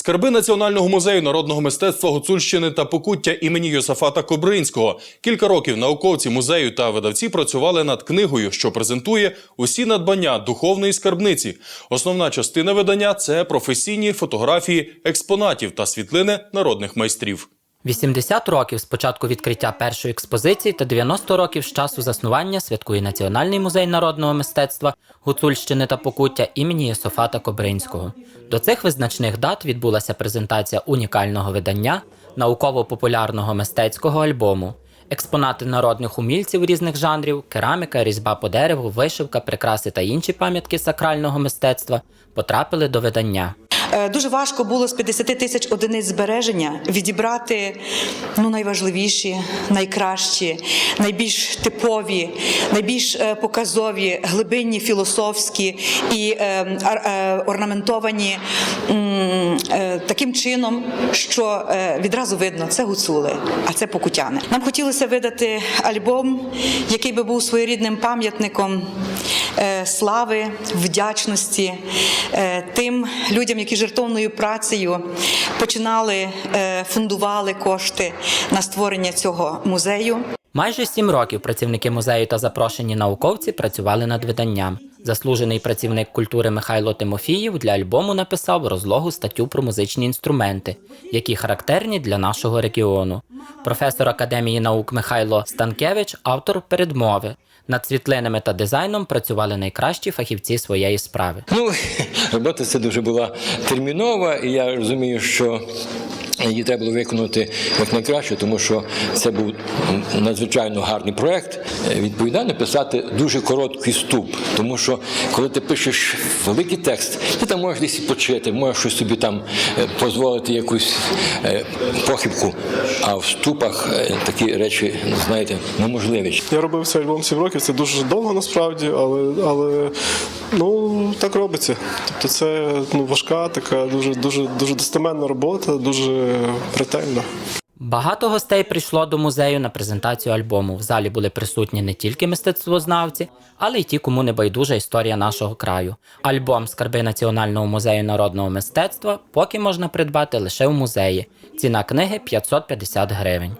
Скарби Національного музею народного мистецтва Гуцульщини та Покуття імені Йосафата Кобринського. Кілька років науковці музею та видавці працювали над книгою, що презентує усі надбання духовної скарбниці. Основна частина видання це професійні фотографії експонатів та світлини народних майстрів. 80 років з початку відкриття першої експозиції та 90 років з часу заснування святкує Національний музей народного мистецтва Гуцульщини та Покуття імені Єсофата Кобринського. До цих визначних дат відбулася презентація унікального видання науково-популярного мистецького альбому. Експонати народних умільців різних жанрів, кераміка, різьба по дереву, вишивка, прикраси та інші пам'ятки сакрального мистецтва потрапили до видання. Е, Дуже важко було з 50 тисяч одиниць збереження відібрати ну, найважливіші, найкращі, найбільш типові, найбільш е, показові, глибинні, філософські і е, орнаментовані таким чином, що відразу видно, це гуцули, а це покутяни. Нам хотілося видати альбом, який би був своєрідним пам'ятником слави, вдячності тим людям, які жертовною працею починали, е, фундували кошти на створення цього музею. Майже сім років працівники музею та запрошені науковці працювали над виданням. Заслужений працівник культури Михайло Тимофіїв для альбому написав розлогу статтю про музичні інструменти, які характерні для нашого регіону. Професор Академії наук Михайло Станкевич автор передмови. Над світлинами та дизайном працювали найкращі фахівці своєї справи. Ну, робота це дуже була термінова, і я розумію, що її треба було виконати як найкраще, тому що це був надзвичайно гарний проект. Відповідально писати дуже короткий вступ, тому що коли ти пишеш великий текст, ти там можеш десь почити, можеш щось собі там е, дозволити якусь е, похибку, а в вступах е, такі речі, знаєте, неможливі. Я робив цей альбом 7 років, це дуже довго насправді, але, але ну, так робиться. Тобто це ну, важка, така дуже, дуже, дуже достеменна робота, дуже ретельна. Багато гостей прийшло до музею на презентацію альбому. В залі були присутні не тільки мистецтвознавці, але й ті, кому не байдужа історія нашого краю. Альбом Скарби Національного музею народного мистецтва поки можна придбати лише в музеї. Ціна книги 550 гривень.